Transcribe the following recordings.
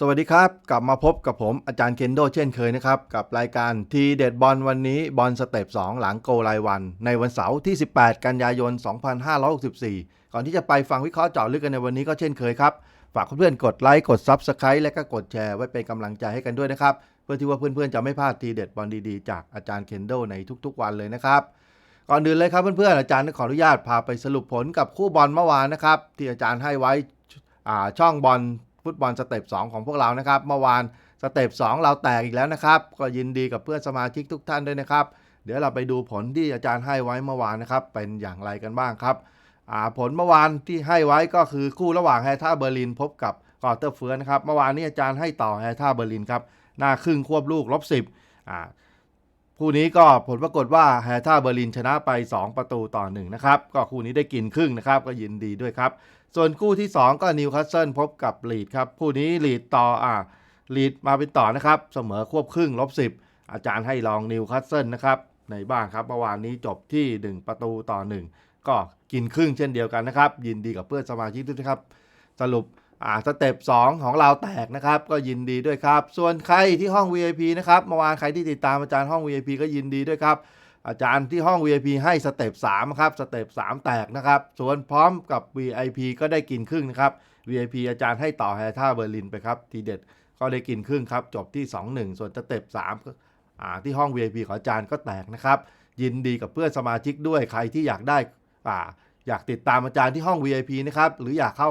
สวัสดีครับ กลับมาพบกับผมอาจารย์เคนโดเช่นเคยนะครับ กับรายการทีเด็ดบอลวันนี้บอลสเต็ป2 หลังโกรายวัน ในวันเสาร์ที่ 18 กันยายน 2564 ก่อนที่จะไปฟังวิเคราะห์เจาะลึกกันในวันนี้ก็เช่นเคยครับ ฝากเพื่อนๆกดไลค์กด Subscribe และก็กดแชร์ไว้เป็นกำลังใจให้กันด้วยนะครับ เพื่อที่ว่าเพื่อนๆจะไม่พลาดทีเด็ดบอลดีๆจากอาจารย์เคนโดในทุกๆ วันเลยนะครับก่อนอื่นเลยครับเพื่อนๆอาจารย์ขออนุญาตพาไปสรุปผลกับคู่บอลเมื่อวานนะครับที่อาจารย์ให้ไว้อ่าช่องบอล ฟุตบอลสเต็ป2ของพวกเรานะครับเมื่อวานสเต็ป2เราแตกอีกแล้วนะครับ ก็ยินดีกับเพื่อนสมาชิกทุกท่านด้วยนะครับ เดี๋ยวเราไปดูผลที่อาจารย์ให้ไว้เมื่อวานนะครับ เป็นอย่างไรกันบ้างครับผลเมื่อวานที่ให้ไว้ก็คือคู่ระหว่างแฮท่าเบอร์ลินพบกับกอร์เตอร์เฟือนนะครับเมื่อวานนี้อาจารย์ให้ต่อแฮท่าเบอร์ลินครับหน้าครึ่งควบลูกลบสิบอ่า คู่นี้ก็ผลปรากฏว่าแฮท่าเบอร์ลินชนะไป 2 ประตูต่อ1นะครับก็คู่นี้ได้กินครึ่งนะครับก็ยินดีด้วยครับ ส่วนคู่ที่ 2 ก็นิวคาสเซิลพบกับลีดครับคู่นี้ลีดต่ออ่าลีดมาเป็นต่อนะครับเสมอควบครึ่งลบ10 อาจารย์ให้ลองนิวคาสเซิลนะครับในบ้านครับเมื่อวานนี้จบที่ 1 ประตูต่อ 1 ก็กินครึ่งเช่นเดียวกันนะครับ ยินดีกับเพื่อนสมาชิกทุกท่านครับ สรุป อ่าสเต็ป2ของเราแตกนะครับ ก็ยินดีด้วยครับ ส่วนใครที่ห้อง VIP นะครับเมื่อวานใครที่ติดตามอาจารย์ห้อง VIP ก็ยินดีด้วยครับ อาจารย์ที่ห้อง VIP ให้สเต็ป3ครับสเต็ป3แตกนะครับ ส่วนพร้อมกับ VIP ก็ได้กินครึ่งนะครับ VIP อาจารย์ให้ต่อแฮท่าเบอร์ลินไปครับทีเด็ดก็ได้กินครึ่งครับ จบที่ 2-1 ส่วนสเต็ป3อ่าที่ห้อง VIP ของอาจารย์ก็แตกนะครับยินดีกับเพื่อนสมาชิกด้วยใครที่อยากได้อ่าอยากติดตามอาจารย์ที่ห้อง VIP นะครับหรืออยากเข้า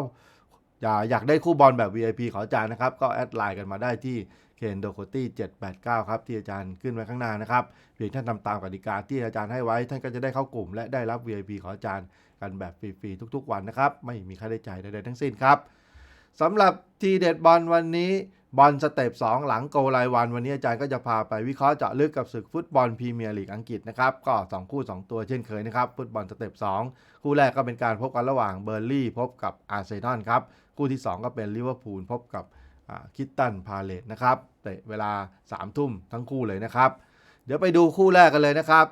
อยากอยากได้คู่บอลแบบ VIP ขออาจารย์นะครับ ก็แอดไลน์กันมาได้ที่เคนโดโคตี้789 ครับ ที่อาจารย์ขึ้นไว้ข้างหน้านะครับเพียงท่านทำตามกติกาที่อาจารย์ให้ไว้ ท่านก็จะได้เข้ากลุ่ม และได้รับ VIP ขออาจารย์กันแบบฟรีๆทุก ๆ วันนะครับ ไม่มีค่าใช้จ่ายใดๆทั้งสิ้นครับสำหรับทีเด็ดบอลวันนี้บอลสเต็ป2 หลังโกรายวัน วันนี้อาจารย์ก็จะพาไปวิเคราะห์เจาะลึกกับศึกฟุตบอลพรีเมียร์ลีกอังกฤษนะครับ ก็ 2 คู่ 2 ตัวเช่นเคยนะครับ ฟุตบอลสเต็ป2 คู่แรกก็เป็นการพบกันระหว่างเบอร์ลี่พบกับอาร์เซนอลครับ คู่ที่ 2 ก็เป็นลิเวอร์พูลพบกับคิตตันพาเลตนะครับเตะเวลา3ทุ่มทั้งคู่เลยนะครับ เดี๋ยวไปดูคู่แรกกันเลยนะครับ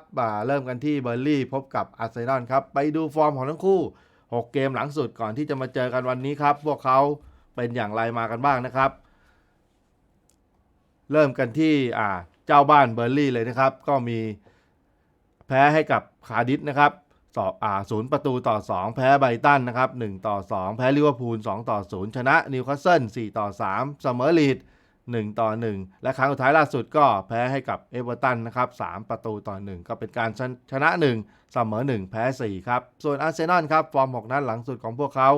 เริ่มกันที่เบอร์ลี่พบกับอาร์เซนอลครับ ไปดูฟอร์มของทั้งคู่ 6 เกมหลังสุดก่อนที่จะมาเจอกันวันนี้ครับ พวกเขาเป็นอย่างไรมากันบ้างนะครับ เริ่มกันที่เจ้าบ้านเบอร์ลี่เลยนะครับ ก็มีแพ้ให้กับคาร์ดิฟนะครับ สออ่าศูนย์ประตูต่อ 2 แพ้ไบรตันนะครับ1ต่อ 2 แพ้ลิเวอร์พูล2ต่อ 0 ชนะนิวคาสเซิล4ต่อ 3 เสมอลีด1 ต่อ 1 และครั้งสุดท้ายล่าสุดก็แพ้ให้กับเอเวอร์ตันนะครับ3ประตูต่อ 1 ก็เป็นการชชนะ 1 เสมอ 1 แพ้ 4 ครับ ส่วนอาร์เซนอลครับ ฟอร์ม 6 นัดหลังสุดของพวกเขา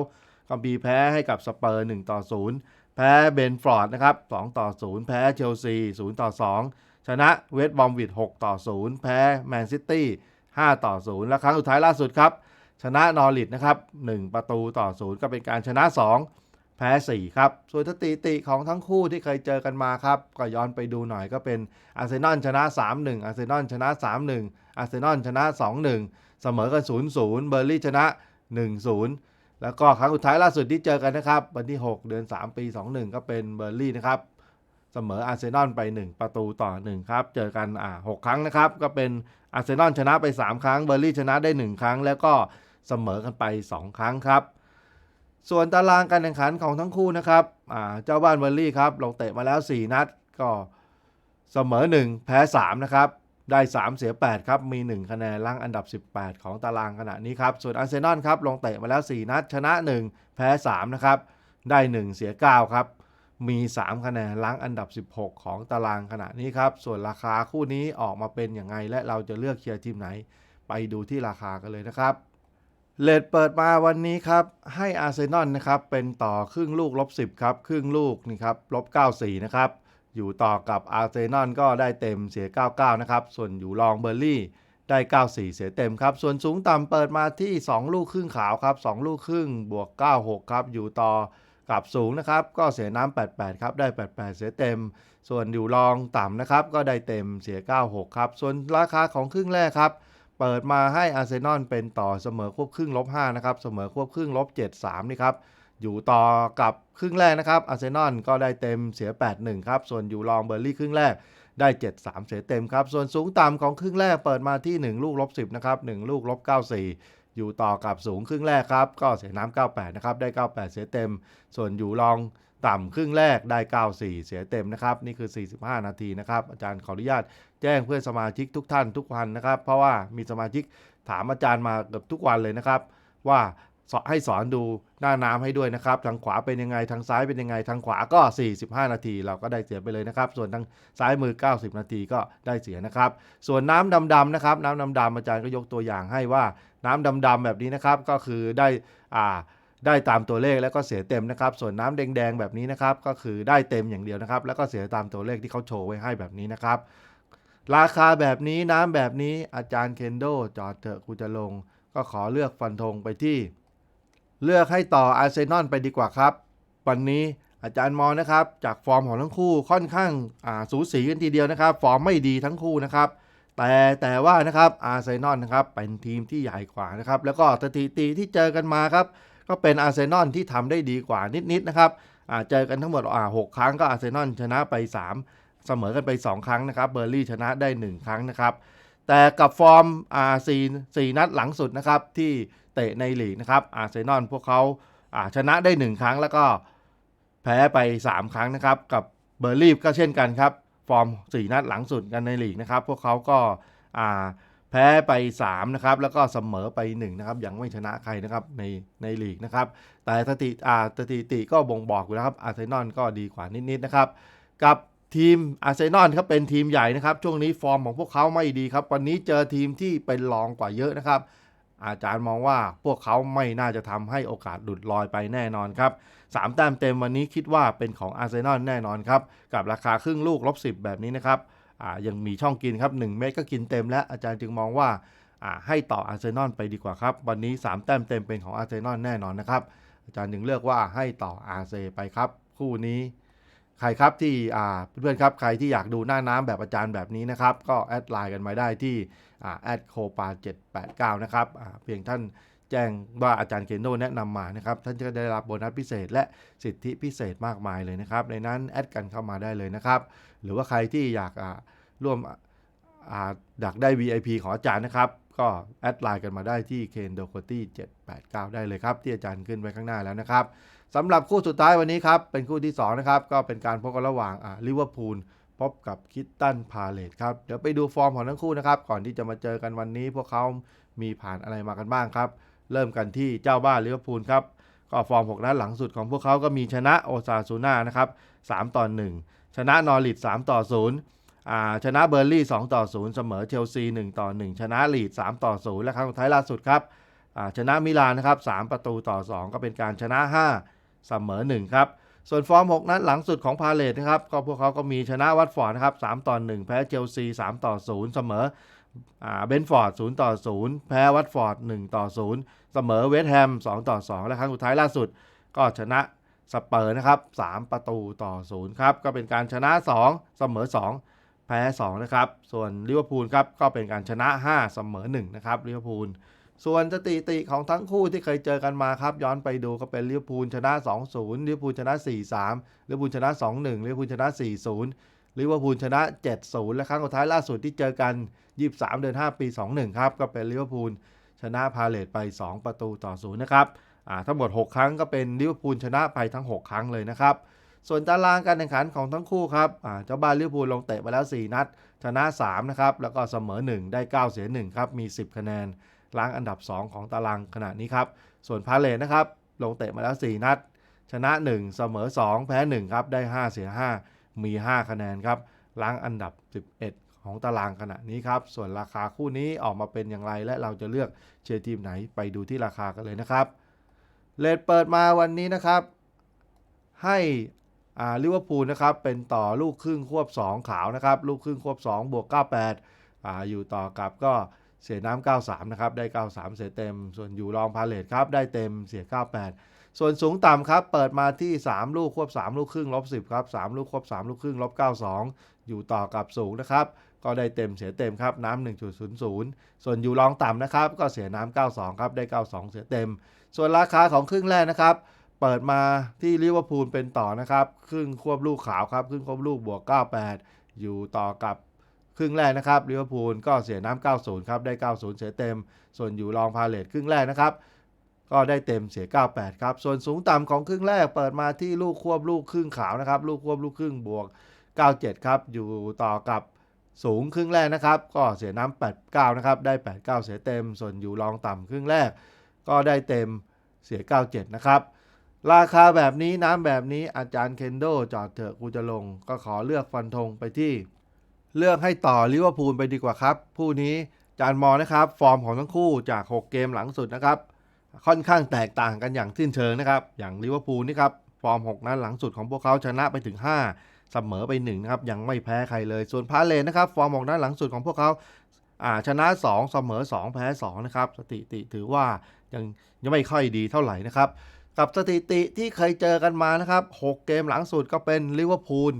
ก็มีแพ้ให้กับสเปอร์ 1 ต่อ 0 แพ้เบนฟอร์ดนะครับ2ต่อ 0 แพ้เชลซี0ต่อ 2 ชนะเวสต์บอมวิด6ต่อ 0 แพ้แมนซิตี้ 5 ต่อ 0 และครั้งสุดท้ายล่าสุดครับ ชนะนอริทนะครับ 1 ประตูต่อ 0 ก็เป็นการชนะ 2 แพ้ 4 ครับ ส่วนสถิติของทั้งคู่ที่เคยเจอกันมาครับ ก็ย้อนไปดูหน่อยก็เป็นอาร์เซนอลชนะ 3-1 อาร์เซนอลชนะ 3-1 อาร์เซนอลชนะ 2-1 เสมอกัน 0-0 เบอร์ลี่ชนะ 1-0แล้วก็ครั้งสุดท้ายล่าสุดที่เจอกันนะครับ วันที่ 6 เดือน 3 ปี 21 ก็เป็นเบอร์ลี่นะครับ เสมออาร์เซนอลไป 1 ประตูต่อ 1 ครับ เจอกันอ่า6ครั้งนะครับ ก็เป็นอาร์เซนอลชนะไป 3 ครั้ง เบอร์ลี่ชนะได้ 1 ครั้ง แล้วก็เสมอกันไป 2 ครั้งครับ ส่วนตารางการแข่งขันของทั้งคู่นะครับอ่าเจ้าบ้านเบอร์ลี่ครับลงเตะมาแล้ว 4 นัดก็เสมอ 1 แพ้ 3 นะครับ ได้ 3 เสีย 8 ครับ มี 1 คะแนนล่างอันดับ 18 ของตารางขณะนี้ครับ ส่วนอาร์เซนอลครับลงเตะมาแล้ว 4 นัด ชนะ 1 แพ้ 3 นะครับ ได้ 1 เสีย 9 ครับ มี 3 คะแนนล้างอันดับ 16 ของตารางขณะนี้ครับ ส่วนราคาคู่นี้ออกมาเป็นอย่างไง และเราจะเลือกเชียร์ทีมไหน ไปดูที่ราคากันเลยนะครับเลดเปิดมาวันนี้ครับ ให้อาร์เซนอลนะครับเป็นต่อครึ่งลูกลบ10ครับครึ่งลูกนี่ครับลบ94นะครับอยู่ต่อกับอาร์เซนอลก็ได้เต็มเสีย 99 นะครับ ส่วนอยู่รองเบอร์ลี่ได้ 94 เสียเต็มครับ ส่วนสูงต่ำเปิดมาที่ 2 ลูกครึ่งขาวครับ 2 ลูกครึ่งบวก 96 ครับ อยู่ต่อ กับสูงนะครับ ก็เสียน้ำ88 ครับ ได้ 88 เสียเต็ม ส่วนอยู่รองต่ำนะครับ ก็ได้เต็มเสีย 96 ครับ ส่วนราคาของครึ่งแรกครับ เปิดมาให้อาร์เซนอลเป็นต่อเสมอควบครึ่งลบ5นะครับ เสมอควบครึ่งลบ73 นี่ครับ อยู่ต่อกับครึ่งแรกนะครับ อาร์เซนอลก็ได้เต็มเสีย 81 ครับ ส่วนอยู่รองเบอร์ลี่ครึ่งแรกได้ 73 เสียเต็มครับ ส่วนสูงต่ำของครึ่งแรกเปิดมาที่ 1 ลูกลบ10 นะครับ 1 ลูกลบ94 อยู่ต่อกับสูงครึ่งแรกครับ ก็เสียน้ำ98 นะครับ ได้ 98 เสียเต็ม ส่วนอยู่รองต่ำครึ่งแรกได้ 94 เสียเต็มนะครับ นี่คือ 45 นาทีนะครับ อาจารย์ขออนุญาตแจ้งเพื่อนสมาชิกทุกท่านทุกวันนะครับ เพราะว่ามีสมาชิกถามอาจารย์มาเกือบทุกวันเลยนะครับ ว่าสอให้สอนดูหน้าน้ำให้ด้วยนะครับ ทางขวาเป็นยังไง ทางซ้ายเป็นยังไง ทางขวาก็ 45 นาที เราก็ได้เสียไปเลยนะครับ ส่วนทางซ้ายมือ 90 นาทีก็ได้เสียนะครับ ส่วนน้ำดำๆนะครับ น้ำดำๆอาจารย์ก็ยกตัวอย่างให้ว่า น้ำดำๆแบบนี้นะครับ ก็คือได้อ่าได้ตามตัวเลขแล้วก็เสียเต็มนะครับ ส่วนน้ำแดงๆแบบนี้นะครับ ก็คือได้เต็มอย่างเดียวนะครับ แล้วก็เสียตามตัวเลขที่เขาโชว์ไว้ให้แบบนี้นะครับ ราคาแบบนี้น้ำแบบนี้อาจารย์เคนโดจอดเถอะกูจะลง ก็ขอเลือกฟันธงไปที่ เลือกให้ต่ออาร์เซนอลไปดีกว่าครับ วันนี้อาจารย์มอนะครับ จากฟอร์มของทั้งคู่ค่อนข้างาสูสีกันทีเดียวนะครับ ฟอร์มไม่ดีทั้งคู่นะครับ แต่แต่ว่านะครับอาร์เซนอลนะครับเป็นทีมที่ใหญ่กว่านะครับแล้วก็สถิติที่เจอกันมาครับก็เป็นอาร์เซนอลที่ทำได้ดีกว่านิดๆนะครับเจอกันทั้งหมดอ่าหกครั้งก็อาร์เซนอลชนะไป 3 เสมอกันไป 2 ครั้งนะครับเบอร์ลี่ชนะได้ 1 ครั้งนะครับแต่กับฟอร์มอ่าสี่สี่นัดหลังสุดนะครับที่เตะในลีกนะครับอาร์เซนอลพวกเขาาชนะได้ 1 ครั้งแล้วก็แพ้ไป 3 ครั้งนะครับกับเบอร์ลี่ก็เช่นกันครับ ฟอร์ม 4 นัดหลังสุดกันในลีกนะครับพวกเขาก็แพ้ไป3นะครับแล้วก็เสมอไป1นะครับยังไม่ชนะใครนะครับในในลีกนะครับแต่สถิติสถิติก็บ่งบอกอยู่แล้วครับอาร์เซนอลก็ดีกว่านิดๆนะครับกับทีมอาร์เซนอลครับเป็นทีมใหญ่นะครับช่วงนี้ฟอร์มของพวกเขาไม่ดีครับวันนี้เจอทีมที่เป็นรองกว่าเยอะนะครับ อาจารย์มองว่าพวกเขาไม่น่าจะทำให้โอกาสหลุดลอยไปแน่นอนครับสามแต้มเต็มวันนี้คิดว่าเป็นของอาร์เซนอลแน่นอนครับกับราคาครึ่งลูกลบสิแบบนี้นะครับยังมีช่องกินครับ1เม็ดก็กินเต็มแล้วอาจารย์จึงมองว่าอ่าให้ต่ออาร์เซนอลไปดีกว่าครับ วันนี้ 3 แต้มเต็มเป็นของอาร์เซนอลแน่นอนนะครับ อาจารย์จึงเลือกว่าให้ต่ออาร์เซไปครับ คู่นี้ ใครครับที่เพื่อนๆครับใครที่อยากดูหน้าน้ำแบบอาจารย์แบบนี้นะครับ ก็แอดไลน์กันมาได้ที่แอดโคปา789นะครับเพียงท่านแจ้งว่าอาจารย์เคนโดแนะนำมานะครับ ท่านจะได้รับโบนัสพิเศษ และสิทธิพิเศษมากมายเลยนะครับ ในนั้นแอดกันเข้ามาได้เลยนะครับ หรือว่าใครที่อยากร่วมอยากได้ VIP ของอาจารย์นะครับ ก็แอดไลน์กันมาได้ที่เคนโดโคตี้789 ได้เลยครับ ที่อาจารย์ขึ้นไว้ข้างหน้าแล้วนะครับสำหรับคู่สุดท้ายวันนี้ครับ เป็นคู่ที่ 2 นะครับ ก็เป็นการพบกันระหว่างลิเวอร์พูลพบกับคิตตันพาเลตครับ เดี๋ยวไปดูฟอร์มของทั้งคู่นะครับ ก่อนที่จะมาเจอกันวันนี้ พวกเขามีผ่านอะไรมากันบ้างครับ เริ่มกันที่เจ้าบ้านลิเวอร์พูลครับก็ฟอร์ม 6 นัดหลังสุดของพวกเขาก็มีชนะโอซาซูน่านะครับ3ต่อ1ชนะนอริท3ต่อ0 ชนะเบอร์ลี่2ต่อ0เสมอเชลซี1ต่อ1ชนะลีด3ต่อ0และครั้งสุดท้ายล่าสุดครับชนะมิลานนะครับ3ประตูต่อ 2 ก็เป็นการชนะ 5 เสมอ1ครับส่วนฟอร์ม 6 นัดหลังสุดของพาเลตนะครับก็พวกเขาก็มีชนะวัตฟอร์ดนะครับ3ต่อ1แพ้เชลซี3ต่อ0เสมอเบนฟอร์ด0ต่อ0แพ้วัตฟอร์ด1ต่อ0เสมอเวสต์แฮม2ต่อ2และครั้งสุดท้ายล่าสุด ก็ชนะสเปอร์นะครับ3ประตูต่อ0ครับก็เป็นการชนะ 2 เสมอ 2 แพ้2นะครับ ส่วนลิเวอร์พูลครับก็เป็นการชนะ 5 เสมอ1นะครับลิเวอร์พูล ส่วนสถิติของทั้งคู่ที่เคยเจอกันมาครับ ย้อนไปดูก็เป็นลิเวอร์พูลชนะ 2-0ลิเวอร์พูลชนะ 4-3ลิเวอร์พูลชนะ 2-1ลิเวอร์พูลชนะ 4-0ลิเวอร์พูลชนะ 7-0 และครั้งสุดท้ายล่าสุดที่เจอกัน 23 เดือน 5 ปี 21 ครับ ก็เป็นลิเวอร์พูลชนะพาเลตไป 2 ประตูต่อ 0 นะครับอ่าทั้งหมด 6 ครั้งก็เป็นลิเวอร์พูลชนะไปทั้ง 6 ครั้งเลยนะครับ ส่วนตารางการแข่งขันของทั้งคู่ครับเจ้าบ้านลิเวอร์พูลลงเตะมาแล้ว 4 นัด ชนะ3นะครับแล้วก็เสมอ 1 ได้ 9 เสีย1ครับมี 10 คะแนนล้างอันดับ 2 ของตารางขณะนี้ครับส่วนพาเลตนะครับลงเตะมาแล้ว 4 นัด ชนะ 1 เสมอ 2 แพ้1ครับได้ 5 เสีย 5 มี 5 คะแนนครับล้างอันดับ 11ของตารางขณะนี้ครับ ส่วนราคาคู่นี้ออกมาเป็นอย่างไร และเราจะเลือกเชียร์ทีมไหนไปดูที่ราคากันเลยนะครับ เลทเปิดมาวันนี้นะครับ ให้ ลิเวอร์พูลนะครับเป็นต่อลูกครึ่งควบ 2 ขาวนะครับลูกครึ่งควบ 2 บวก 98อ่าอยู่ต่อกับก็เสียน้ำ93 นะครับ ได้ 93 เสียเต็ม ส่วนอยู่รองพาเลตครับ ได้เต็มเสีย 98 ส่วนสูงต่ำครับ เปิดมาที่ 3 ลูกควบ 3 ลูกครึ่งลบ10 ครับ 3 ลูกควบ 3 ลูกครึ่งลบ92 อยู่ต่อกับสูงนะครับ ก็ได้เต็มเสียเต็มครับ น้ำ1.00 ส่วนอยู่รองต่ำนะครับ ก็เสียน้ำ92 ครับ ได้ 92 เสียเต็ม ส่วนราคาของครึ่งแรกนะครับ เปิดมาที่ลิเวอร์พูลเป็นต่อนะครับ ครึ่งควบลูกขาวครับ ครึ่งควบลูกบวก 98 อยู่ต่อกับครึ่งแรกนะครับลิเวอร์พูลก็เสียน้ำ90 ครับได้ 90 เสียเต็ม ส่วนอยู่รองพาเลตครึ่งแรกนะครับ ก็ได้เต็มเสีย 98 ครับ ส่วนสูงต่ำของครึ่งแรกเปิดมาที่ลูกควบลูกครึ่งขาวนะครับ ลูกควบลูกครึ่งบวก 97 ครับ อยู่ต่อกับสูงครึ่งแรกนะครับ ก็เสียน้ำ89 นะครับ ได้ 89 เสียเต็ม ส่วนอยู่รองต่ำครึ่งแรก ก็ได้เต็มเสีย 97 นะครับ ราคาแบบนี้น้ำแบบนี้อาจารย์เคนโดจอดเถอะกูจะลง ก็ขอเลือกฟันธงไปที่ เลือกให้ต่อลิเวอร์พูลไปดีกว่าครับ ผู้นี้อาจารย์มองนะครับ ฟอร์มของทั้งคู่จาก 6 เกมหลังสุดนะครับ ค่อนข้างแตกต่างกันอย่างสิ้นเชิงนะครับ อย่างลิเวอร์พูลนี่ครับ ฟอร์ม 6 นัดหลังสุดของพวกเขาชนะไปถึง 5 เสมอไป1นะครับยังไม่แพ้ใครเลย ส่วนพาเลนนะครับ ฟอร์ม 6 นัดหลังสุดของพวกเขาอ่าชนะ 2 เสมอ 2 แพ้2นะครับสถิติถือว่ายังยังไม่ค่อยดีเท่าไหร่นะครับ กับสถิติที่เคยเจอกันมานะครับ 6 เกมหลังสุดก็เป็นลิเวอร์พูล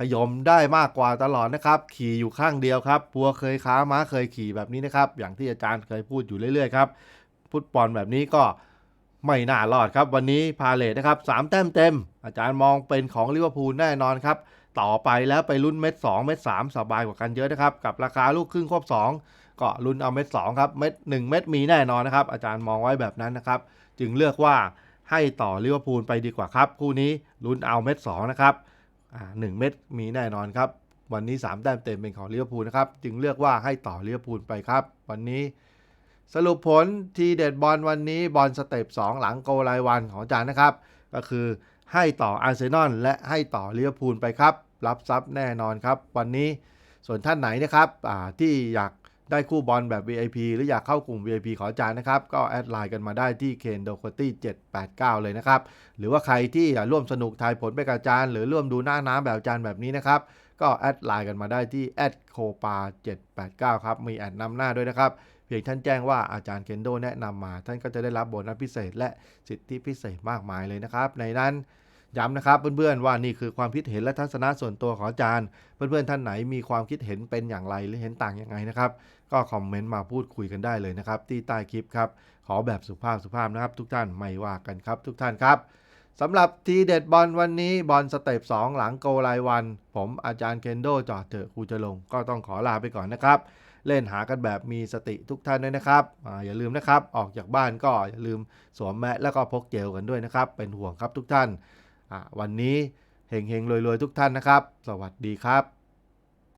ขยมได้มากกว่าตลอดนะครับ ขี่อยู่ข้างเดียวครับปัวเคยค้าม้าเคยขี่แบบนี้นะครับ อย่างที่อาจารย์เคยพูดอยู่เรื่อยๆครับฟุตบอลแบบนี้ก็ไม่น่ารอดครับ วันนี้พาเลทนะครับสามแต้มเต็ม อาจารย์มองเป็นของลิเวอร์พูลแน่นอนครับ ต่อไปแล้วไปลุ้นเม็ด2เม็ด3สบายกว่ากันเยอะนะครับ กับราคาลูกครึ่งควบ 2 ก็ลุ้นเอาเม็ด2ครับเม็ด1เม็ดมีแน่นอนนะครับ อาจารย์มองไว้แบบนั้นนะครับ จึงเลือกว่า ให้ต่อลิเวอร์พูลไปดีกว่าครับ คู่นี้ลุ้นเอาเม็ด2นะครับหนึ่งเม็ดมีแน่นอนครับ วันนี้ 3 แต้มเต็มเป็นของลิเวอร์พูลนะครับ จึงเลือกว่าให้ต่อลิเวอร์พูลไปครับ วันนี้ สรุปผลทีเด็ดบอลวันนี้บอลสเต็ป2 หลังโกลรายวันของอาจารย์นะครับ ก็คือให้ต่ออาร์เซนอลและให้ต่อลิเวอร์พูลไปครับ รับทรัพย์แน่นอนครับ วันนี้ส่วนท่านไหนนะครับที่อยาก ได้คู่บอลแบบ VIP หรืออยากเข้ากลุ่ม VIP ขออาจารย์นะครับ ก็แอดไลน์กันมาได้ที่เคนโดโคตี้789 เลยนะครับ หรือว่าใครที่อยากร่วมสนุกทายผลไปกับอาจารย์ หรือร่วมดูหน้าน้ำแบบอาจารย์แบบนี้นะครับก็แอดไลน์กันมาได้ที่แอดโคปา789 ครับ มีแอดนำหน้าด้วยนะครับ เพียงท่านแจ้งว่าอาจารย์เคนโดแนะนำมา ท่านก็จะได้รับโบนัสพิเศษ และสิทธิพิเศษมากมายเลยนะครับ ในนั้นย้ำนะครับเพื่อนๆว่านี่คือความคิดเห็นและทัศนะส่วนตัวของอาจารย์ เพื่อนๆท่านไหนมีความคิดเห็นเป็นอย่างไรหรือเห็นต่างยังไงนะครับ ก็คอมเมนต์มาพูดคุยกันได้เลยนะครับ ที่ใต้คลิปครับ ขอแบบสุภาพสุภาพนะครับ ทุกท่านไม่ว่ากันครับ ทุกท่านครับสำหรับทีเด็ดบอลวันนี้บอลสเต็ป2 หลังโกรายวัน ผมอาจารย์เคนโดจอดเถอะครูจะลง ก็ต้องขอลาไปก่อนนะครับ เล่นหากันแบบมีสติทุกท่านด้วยนะครับออย่าลืมนะครับ ออกจากบ้านก็อย่าลืมสวมแมสแล้วก็พกเจลกันด้วยนะครับ เป็นห่วงครับทุกท่าน วันนี้เฮงๆรวยๆทุกท่านนะครับ สวัสดีครับ